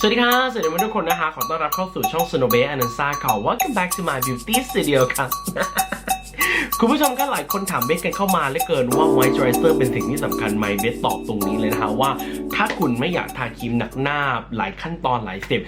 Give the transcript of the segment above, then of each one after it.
สวัสดีค่ะสวัสดีทุกคนนะคะ ขอต้อนรับเข้าสู่ช่อง s n o b e a n a n s a ค่ะ Welcome back to my beauty studio ค่ะคุณผู้ชมก็หลายคนถามเบสกันเข้ามาเหลือเกินว่า moisturizer เป็นสิ่งที่สำคัญไหมเบสตอบตรงนี้เลยนะคะว่า ถ้าคุณไม่อยากทาครีมหนักหน้าหลายขั้นตอนหลายสเต็ป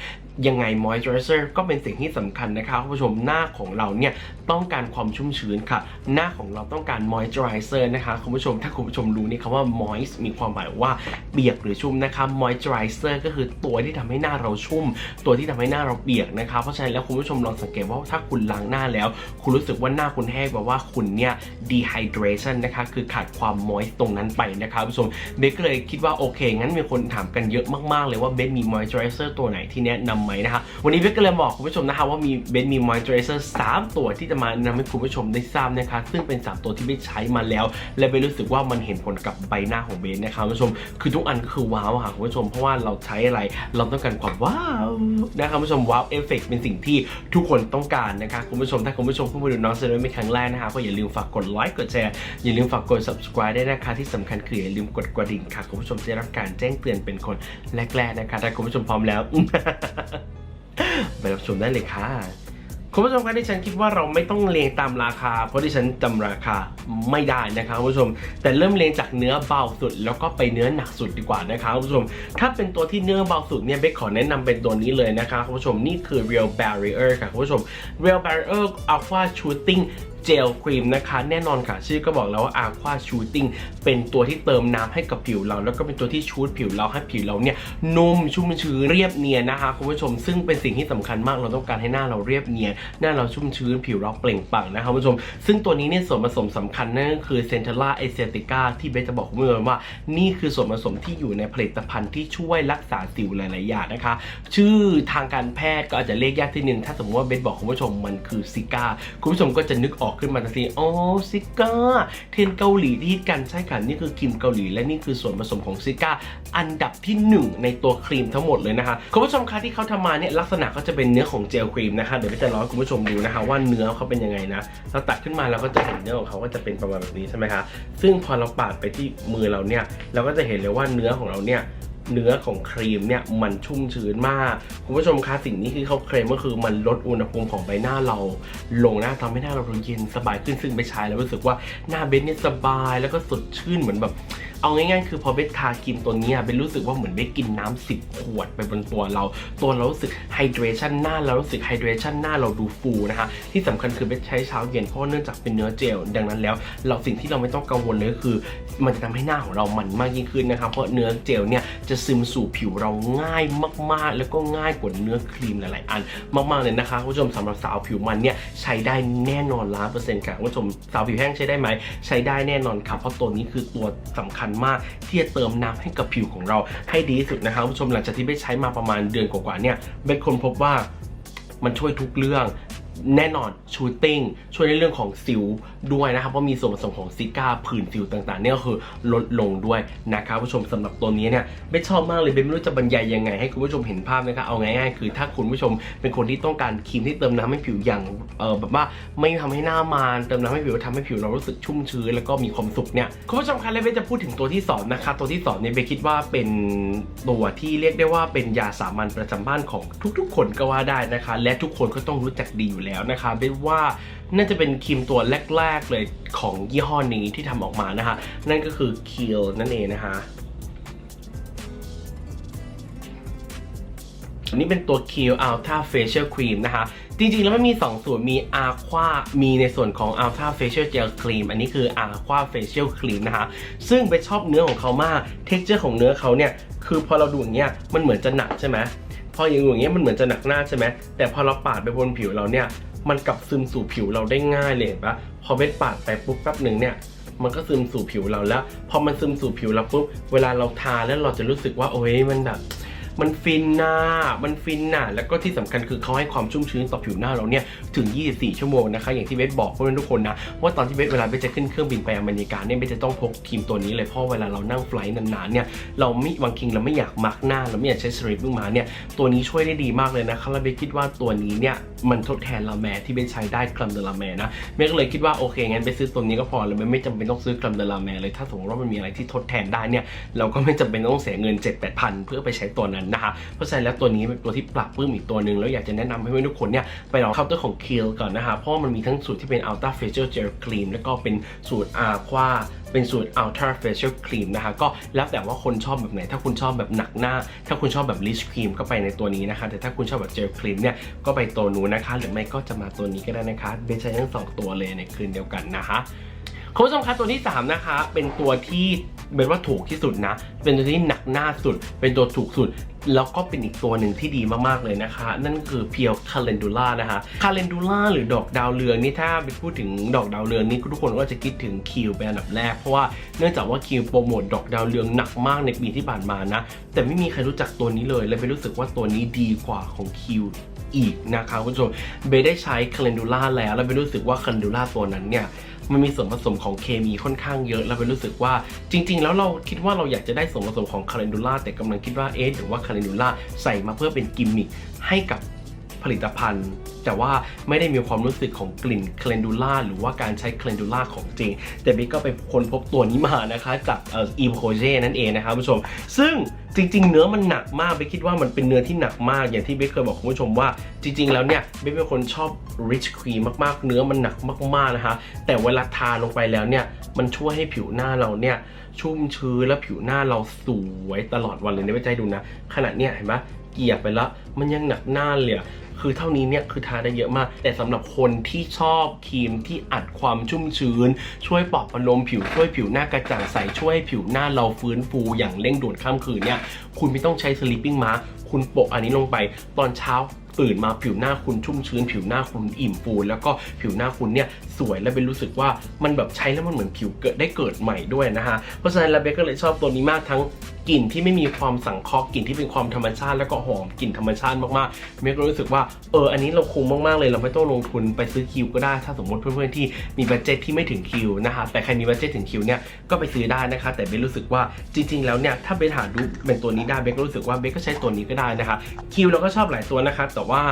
ยังไง moisturizer ก็เป็นสิ่งที่สำคัญนะคะคุณผู้ชมหน้าของเราเนี่ยต้องการความชุ่มชื้นค่ะ หน้าของเราต้องการ moisturizer นะคะคุณผู้ชมถ้าคุณผู้ชมรู้นี่คำว่า moist มีความหมายว่าเปียกหรือชุ่มนะคะ moisturizer ก็คือตัวที่ทำให้หน้าเราชุ่ม ตัวที่ทำให้หน้าเราเปียกนะคะเพราะฉะนั้นแล้วคุณผู้ชมลองสังเกตว่าถ้าคุณล้างหน้าแล้ว คุณรู้สึกว่าหน้าคุณแห้งแปลว่าคุณเนี่ย dehydration นะคะคือขาดความ moist ตรงนั้นไปนะคะคุณผู้ชมเบสก็เลยคิดว่าโอเคงั้นมีคนถามกันเยอะมากๆ เลยว่าเบสมี moisturizer ตัวไหนที่แนะนำไหมนะคะวันนี้เบสก็เลยบอกคุณผู้ชมนะคะว่ามีเบสมี moisturizer 3ตัวที่จะมานะนำให้คุณผู้ชมได้ทราบนะคะซึ่งเป็น 3 ตัวที่เบสใช้มาแล้ว และเบสรู้สึกว่ามันเห็นผลกับใบหน้าของเบสนะคะคุณผู้ชมคือทุกอันก็คือว้าวค่ะคุณผู้ชมเพราะว่าเราใช้อะไรเราต้องการความว้าวนะคะคุณผู้ชมว้าวเอฟเฟกเป็นสิ่งที่ทุกคนต้องการนะคะคุณผู้ชมถ้าคุณผู้ชมเพิ่งมาดูน้องเซนเป็นครั้งแรกนะคะก็อย่าลืมฝากกดไลค์กดแชร์อย่าลืมฝากกด subscribe ได้นะคะที่สำคัญคืออย่าลืมกดกระดิ่งค่ะคุณผู้ชมจะได้รับการแจ้งเตือนเป็นคนแรกๆนะคะถ้าคุณผู้ชมพร้อมแล้ว ไปรับชมได้เลยค่ะคุณผู้ชมครับที่ฉันคิดว่าเราไม่ต้องเรียงตามราคา เพราะที่ฉันจำราคาไม่ได้นะครับคุณผู้ชม แต่เริ่มเรียงจากเนื้อเบาสุด แล้วก็ไปเนื้อหนักสุดดีกว่านะครับคุณผู้ชม ถ้าเป็นตัวที่เนื้อเบาสุดเนี่ยเบคขอแนะนำเป็นตัวนี้เลยนะครับคุณผู้ชมนี่คือ Real Barrier ค่ะคุณผู้ชม Real Barrier Alpha Shooting เจลครีมนะคะ แน่นอนค่ะชื่อก็บอกแล้วว่า Aqua Shooting เป็นตัวที่เติมน้ำให้กับผิวเรา แล้วก็เป็นตัวที่ชูดผิวเราให้ผิวเราเนี่ยนุ่มชุ่มชื้นเรียบเนียนนะคะคุณผู้ชมซึ่งเป็นสิ่งที่สำคัญมากเราต้องการให้หน้าเราเรียบเนียนหน้าเราชุ่มชื้นผิวเราเปล่งปลั่งนะคะคุณผู้ชม ซึ่งตัวนี้เนี่ยส่วนผสมสำคัญนั่นก็คือ Centella Asiatica ที่เบสจะบอกคุณผู้ชมว่า นี่คือส่วนผสมที่อยู่ในผลิตภัณฑ์ที่ช่วยรักษาสิวหลายๆอย่างนะคะ ชื่อทางการแพทย์ก็อาจจะเรียกยากที่นึงถ้าสมมติว่าเบสบอกคุณผู้ชมมันคือซิก้าคุณผู้ชมก็จะนึกออกขึ้นมาทันทีอ๋อซิก้าเทรนเกาหลีที่ฮิตกันใช่ค่ะนี่คือครีมเกาหลี และนี่คือส่วนผสมของซิก้าอันดับที่หนึ่งในตัวครีมทั้งหมดเลยนะคะคุณผู้ชมคะที่เขาทำมาเนี่ยลักษณะก็จะเป็นเนื้อของเจลครีมนะคะเดี๋ยวจะลองให้คุณผู้ชมดูนะคะ ว่าเนื้อเขาเป็นยังไงนะเราตัดขึ้นมาเราก็จะเห็นเนื้อของเขาก็จะเป็นประมาณแบบนี้ใช่ไหมคะซึ่งพอเราปาดไปที่มือเราเนี่ยเราก็จะเห็นเลยว่าเนื้อของเราเนี่ย เนื้อของครีมเนี่ยมันชุ่มชื้นมาก คุณผู้ชมคะสิ่งนี้ที่เขาเคลมก็คือมันลดอุณหภูมิของใบหน้าเรา ลงนะทำให้หน้าเราดูเย็นสบายขึ้นซึ่งไปใช้แล้วรู้สึกว่าหน้าเบนเนี่ยสบายแล้วก็สดชื่นเหมือนแบบ เอาง่ายๆ คือพอเบสทาครีมตัวนี้เบสรู้สึกว่าเหมือนเบสกินน้ำสิบขวดไปบนตัวเรา ตัวเรารู้สึกไฮเดรชันหน้าเรารู้สึกไฮเดรชันหน้าเราดูฟูนะคะที่สำคัญคือเบสใช้เช้าเย็นเพราะเนื่องจากเป็นเนื้อเจลดังนั้นแล้ว เราสิ่งที่เราไม่ต้องกังวลเลยก็คือ มันจะทำให้หน้าของเรามันมากยิ่งขึ้นนะครับเพราะเนื้อเจลเนี่ยจะซึมสู่ผิวเราง่ายมาก ๆ แล้วก็ง่ายกว่าเนื้อครีมหลายๆ อัน มากๆเลยนะคะคุณผู้ชมสำหรับสาวผิวมันเนี่ยใช้ได้แน่นอนล้านเปอร์เซ็นต์ค่ะคุณผู้ชมสาวผิวแห้งใช้ได้ไหมใช้ได้แน่นอนครับเพราะตัวนี้คือตัวสำคัญมากที่จะเติมน้ำให้กับผิวของเราให้ดีที่สุดนะครับคุณผู้ชมหลังจากที่เบสใช้มาประมาณเดือนกว่าๆเนี่ยเบสคนพบว่ามันช่วยทุกเรื่อง แน่นอนชูตติ้งช่วยในเรื่องของสิวด้วยนะครับเพราะมีส่วนผสมของซิก้าผื่นสิวต่างๆเนี่ยก็คือลดลงด้วยนะครับผู้ชมสำหรับตัวนี้เนี่ยเบสชอบมากเลยเบสไม่รู้จะบรรยายยังไง ให้คุณผู้ชมเห็นภาพนะครับเอาง่ายๆคือถ้าคุณผู้ชมเป็นคนที่ต้องการครีมที่เติมน้ำให้ผิวอย่างเออแบบว่าไม่ทำให้หน้ามันเติมน้ำให้ผิวทำให้ผิวเรารู้สึกชุ่มชื้นแล้วก็มีความสุขเนี่ยคุณผู้ชมคะแล้วเบสจะพูดถึงตัวที่สองนะคะตัวที่สองเนี่ยเบสคิดว่าเป็นตัวที่เรียกได้ว่าเป็นยาสามัญประจำบ้านของทุก ๆ คนก็ว่าได้นะคะ และทุกคนก็ต้องรู้จักดีอยู่แล้วนะคะเบสว่าน่าจะเป็นครีมตัวแรก ๆเลยของยี่ห้อนี้ที่ทำออกมานะคะ นั่นก็คือ Kiehl นั่นเองนะคะอันนี้เป็นตัว Kiel Ultra Facial Cream นะคะ จริงๆ แล้วมันมี 2 ส่วน มี Aqua มีในส่วนของ Ultra Facial Gel Cream อันนี้คือ Aqua Facial Cream นะคะ ซึ่งไปชอบเนื้อของเขามาก texture ของเนื้อเขาเนี่ย คือพอเราดูอย่างเงี้ย มันเหมือนจะหนักใช่ไหม พออย่างอย่างเงี้ย มันเหมือนจะหนักหน้าใช่ไหม แต่พอเราปาดไปบนผิวเราเนี่ย มันกลับซึมสู่ผิวเราได้ง่ายเลยเห็นปะพอเบ็ดปาดไปปุ๊บแป๊บหนึ่งเนี่ยมันก็ซึมสู่ผิวเราแล้ว พอมันซึมสู่ผิวเราปุ๊บเวลาเราทาแล้วเราจะรู้สึกว่าโอ้ยมันแบบมันฟินหน่ะมันฟินหน่ะแล้วก็ที่สำคัญคือเขาให้ความชุ่มชื้นต่อผิวหน้าเราเนี่ยถึง 24 ชั่วโมงนะคะ อย่างที่เบสบอกเพื่อนทุกคนนะ ว่าตอนที่เบสเวลาเบสจะขึ้นเครื่องบินไปอเมริกาเนี่ยเบสจะต้องพกครีมตัวนี้เลย เพราะเวลาเรานั่งไฟลท์นานๆเนี่ยเราไม่บางทีเราไม่อยากมาร์กหน้า เราไม่อยากใช้สเตรปเพิ่งมาเนี่ยตัวนี้ช่วยได้ดีมากเลยนะคะแล้วเบสคิดว่าตัวนี้เนี่ยมันทดแทนลาแมที่เบนใช้ได้คลัมเดลาแมนะเบนก็เลยคิดว่าโอเคงั้นไปซื้อตัวนี้ก็พอแล้วไม่จำเป็นต้องซื้อคลัมเดลาแมเลยถ้าสมมติว่ามันมีอะไรที่ทดแทนได้เนี่ยเราก็ไม่จำเป็นต้องเสียเงิน 7 8 0 0 0 เพื่อไปใช้ตัวนั้นนะคะเพราะฉะนั้นแล้วตัวนี้เป็นตัวที่ปรับปลื้มอีกตัวหนึ่งแล้วอยากจะแนะนำให้ทุกคนเนี่ยไปลองเคาน์เตอร์ของ Kiel ก่อนนะคะเพราะมันมีทั้งสูตรที่เป็น Ultra Facial Gel Cream แล้วก็เป็นสูตร Aqua เป็นสูตร Ultra Facial Cream นะคะ ก็แล้วแต่ว่าคนชอบแบบไหน ถ้าคุณชอบแบบหนักหน้า ถ้าคุณชอบแบบ Rich Cream ก็ไปในตัวนี้นะคะ แต่ถ้าคุณชอบแบบ Gel Cream เนี่ย ก็ไปตัวนู้นนะคะ หรือไม่ก็จะมาตัวนี้ก็ได้นะคะเบนใช้ทั้งสองตัวเลยในคืนเดียวกันนะคะคุณผู้ชมคะตัวที่ 3 นะคะ เป็นตัวที่เป็นว่าถูกที่สุดนะ เป็นตัวที่หนักหน้าสุด เป็นตัวถูกสุด แล้วก็เป็นอีกตัวหนึ่งที่ดีมากๆเลยนะคะ นั่นก็คือเพียวคาเลนดูล่านะคะคาเลนดูล่าหรือดอกดาวเรืองนี่ถ้าไปพูดถึงดอกดาวเรืองนี่ทุกคนก็จะคิดถึงคิวเป็นอันดับแรก เพราะว่าเนื่องจากว่าคิวโปรโมทดอกดาวเรืองหนักมากในปีที่ผ่านมานะ แต่ไม่มีใครรู้จักตัวนี้เลยและเป็นรู้สึกว่าตัวนี้ดีกว่าของคิวอีกนะคะคุณผู้ชมเบย์ได้ใช้คาเลนดูล่าแล้วแล้วเบย์รู้สึกว่าคาเลนดูล่าตัวนั้นเนี่ย มันมีส่วนผสมของเคมีค่อนข้างเยอะ แล้วเป็นรู้สึกว่าจริง ๆ แล้วเราคิดว่าเราอยากจะได้ส่วนผสมของคาเลนดูล่าแต่กำลังคิดว่าเอ๊ะหรือว่าคาเลนดูล่าใส่มาเพื่อเป็นกิมมิคให้กับ ผลิตภัณฑ์ แต่ว่าไม่ได้มีความรู้สึกของกลิ่นเคลนดูล่าหรือว่าการใช้เคลนดูล่าของจริง แต่บิ๊กก็ไปค้นพบตัวนี้มานะคะจากเอ่ออีโคเจนั่นเองนะครับคุณผู้ชม ซึ่งจริง ๆ เนื้อมันหนักมากเบคคิดว่ามันเป็นเนื้อที่หนักมากอย่างที่เบคเคยบอกคุณผู้ชมว่าจริง ๆ แล้วเนี่ยเบคเป็นคนชอบ rich cream มากๆ เนื้อมันหนักมากๆนะคะแต่เวลาทาลงไปแล้วเนี่ยมันช่วยให้ผิวหน้าเราเนี่ยชุ่มชื้นและผิวหน้าเราสวยตลอดวันเลยนี่ไม่ใจดูนะขนาดเนี้ยเห็นไหมเกลี่ยไปแล้วมันยังหนักหน้าเลย คือเท่านี้เนี่ยคือทาได้เยอะมาก แต่สำหรับคนที่ชอบครีมที่อัดความชุ่มชื้น ช่วยปลอบประโลมผิวช่วยผิวหน้ากระจ่างใสช่วยผิวหน้าเราฟื้นฟูอย่างเร่งด่วนข้ามคืนเนี่ยคุณไม่ต้องใช้ sleeping mask คุณโปะอันนี้ลงไปตอนเช้าตื่นมาผิวหน้าคุณชุ่มชื้น ผิวหน้าคุณอิ่มฟูแล้วก็ผิวหน้าคุณเนี่ย สวยและเป็นรู้สึกว่ามันแบบใช้แล้วมันเหมือนผิวเกิดได้เกิดใหม่ด้วยนะฮะ เพราะฉะนั้นแล้วเบคก็เลยชอบตัวนี้มากทั้งกลิ่นที่ไม่มีความสังเคราะห์กลิ่นที่เป็นความธรรมชาติแล้วก็หอมกลิ่นธรรมชาติมากๆเบคก็รู้สึกว่าเอออันนี้เราคุ้มมากๆเลยเราไม่ต้องลงทุนไปซื้อคิวก็ได้ ถ้าสมมติเพื่อนๆที่มีบัตเจ็ตที่ไม่ถึงคิวนะคะแต่ใครมีบัตเจ็ตถึงคิวเนี่ยก็ไปซื้อได้นะคะ แต่เบครู้สึกว่าจริง ๆ แล้วเนี่ยถ้าเบคหาดูเป็นตัวนี้ได้เบคก็รู้สึกว่าเบคก็ใช้ตัวนี้ก็ได้นะคะคิวเราก็ชอบหลายตัวนะคะ แต่ว่า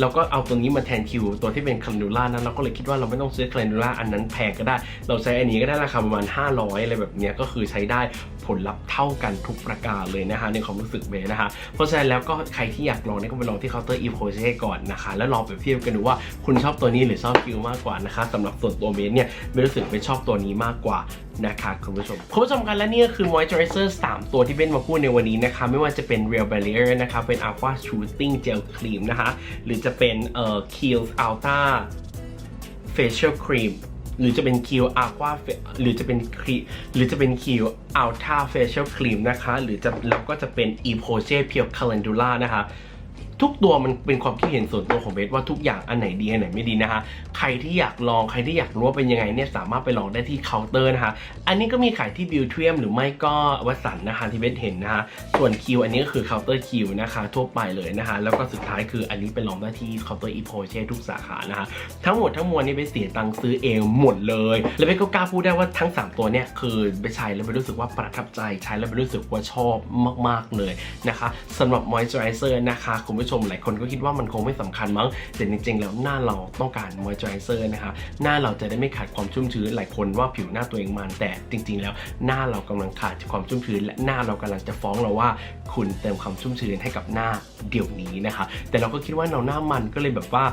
เราก็เอาตัวนี้มาแทนคิวตัวที่เป็นคา n นูล่านั้นเราก็เลยคิดว่าเราไม่ต้องซื้อคา n นูล่าอันนั้นแพงก็ได้ เราใช้อันนี้ก็ได้ราคาประมาณ 500อะไรแบบนี้ก็คือใช้ได้ผลลัพธ์เท่ากันทุกประการเลยนะคะในความรู้สึกเบสนะคะ เพราะฉะนั้นแล้วก็ใครที่อยากลองเนี่ยก็ไปลองที่เคาน์เตอร์อีโพเช่ก่อนนะคะ แล้วลองเปรียบเทียบกันดูว่าคุณชอบตัวนี้หรือชอบคิวมากกว่านะคะสำหรับส่วนตัวเบสเนี่ยเบสรู้สึกเบสชอบตัวนี้มากกว่านะคะคุณผู้ชม คุณผู้ชมกันและนี่ก็คือ moisturizer 3 ตัวที่เบนมาพูดในวันนี้นะคะ ไม่ว่าจะเป็น real barrier นะคะเป็น aqua shooting gel cream นะคะ หรือจะเป็นเอ่อ Kiehl's Ultra facial cream หรือจะเป็น Q Aqua Fa- หรือจะเป็น Cre- หรือจะเป็น Q Ultra Facial Cream นะคะ หรือจะแล้วก็จะเป็น e p o c e Pure Calendula นะคะ ทุกตัวมันเป็นความคิดเห็นส่วนตัวของเบสว่าทุกอย่างอันไหนดีอันไหนไม่ดีนะคะ ใครที่อยากลองใครที่อยากรู้ว่าเป็นยังไงเนี่ยสามารถไปลองได้ที่เคาน์เตอร์นะคะ อันนี้ก็มีขายที่บิวเทียมหรือไม่ก็วัสันนะคะที่เบสเห็นนะคะ ส่วนคิวอันนี้ก็คือเคาน์เตอร์คิวนะคะทั่วไปเลยนะคะ แล้วก็สุดท้ายคืออันนี้ไปลองได้ที่เคาน์เตอร์อีโพเช่ทุกสาขานะคะ ทั้งหมดทั้งมวลนี่เบสเสียตังค์ซื้อเองหมดเลย แล้วเบสก็กล้าพูดได้ว่าทั้ง 3 ตัวเนี่ยคือเบสใช้แล้วเบสรู้สึกว่าประทับใจใช้แล้วเบสรู้สึกว่าชอบมาก ๆเลยนะคะสำหรับมอยส์เจอไรเซอร์นะคะคุณผู้ชมหลายคนก็คิดว่ามันคงไม่สำคัญมั้งแต่จริง ๆ แล้วหน้าเราต้องการมอยเจอไรเซอร์นะคะหน้าเราจะได้ไม่ขาดความชุ่มชื้นหลายคนว่าผิวหน้าตัวเองมันแต่จริง ๆ แล้วหน้าเรากำลังขาดความชุ่มชื้น และหน้าเรากำลังจะฟ้องเราว่า คุณเติมความชุ่มชื้นให้กับหน้าเดี๋ยวนี้นะคะ แต่เราก็คิดว่าเราหน้ามันก็เลยแบบว่า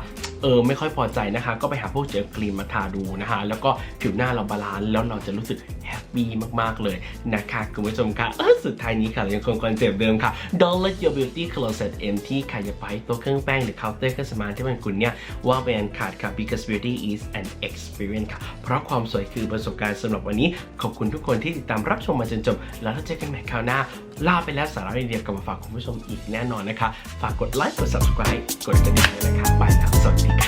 เออไม่ค่อยพอใจนะคะ ก็ไปหาพวกเจลครีมมาทาดูนะคะ แล้วก็ผิวหน้าเราบาลานซ์แล้วเราจะรู้สึกแฮปปี้มากๆเลยนะคะคุณผู้ชมค่ะเออสุดท้ายนี้ค่ะยังคงคอนเซปต์เดิมค่ะ Don't let your beauty closet empty ค่ะอย่าปตัวเครื่องแป้งหรือเคาน์เตอร์เครื่องสำอางที่มันคุณเนี่ยว่างไปอันขาดค่ะ because beauty is an experience ค่ะ เพราะความสวยคือประสบการณ์สำหรับวันนี้ ขอบคุณทุกคนที่ติดตามรับชมมาจนจบ แล้วเราเจอกันใหม่คราวหน้า ลาไปแล้วสาระดีๆกลับมาฝากคุณผู้ชมอีกแน่นอนนะคะ ฝากกดไลค์กด subscribe กดกระดิ่งด้วยนะคะ ไปแล้วสวัสดีค่ะ